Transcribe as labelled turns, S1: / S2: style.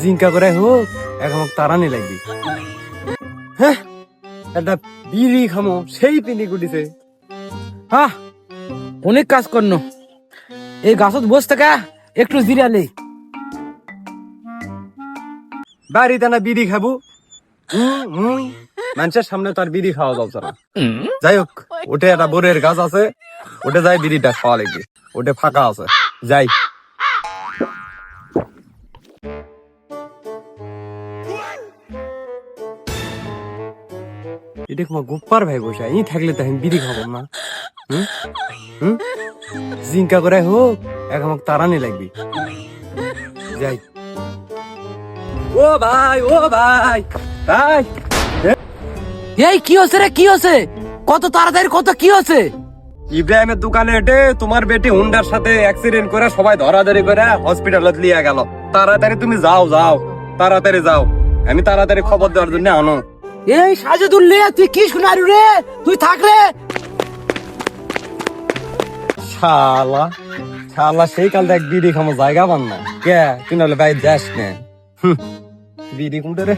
S1: জিঙ্কা করে হোক, এখন তারানি লাগবি। হ্যাঁ একটা বিড়ি খামো, সেই পিনি
S2: অনেক কাজ করন এই গাছত বসে থাকা, একটু জিরালে
S1: বাড়িতে বিড়ি খাব। মানুষের সামনে তার বিড়ি খাওয়া যাও না। যাই হোক ওটে একটা বোরের গাছ আছে ওটে যাই বিড়িটা খাওয়া লাগবে। ওটা ফাঁকা আছে। যাই। এটা তোমার গোপার ভাই বসে ই থাকলে তো আমি বিড়ি খাব না জিঙ্কা করে হোক এখন তারানি লাগবি যাই ও ভাই ও ভাই ভাই
S2: এই কি হচ্ছে রে কি হচ্ছে কত তাড়াতাড়ি কত কি হচ্ছে
S1: ইব্রাহিমের দোকানে হেঁটে তোমার বেটি হুন্ডার সাথে অ্যাক্সিডেন্ট করে সবাই ধরাধরি করে হসপিটালে লিয়ে গেল। তাড়াতাড়ি তুমি যাও যাও। তাড়াতাড়ি যাও। আমি তাড়াতাড়ি খবর দেওয়ার জন্য আনো।
S2: এই সাজেদুল্লে তুই কি শুনারু রে? তুই থাকলে
S1: শালা শালা সেই কাল দেখ বিড়ি খামো জায়গা পান না। কে? তুই নাহলে ভাই যাস না। বিড়ি কোনটা রে?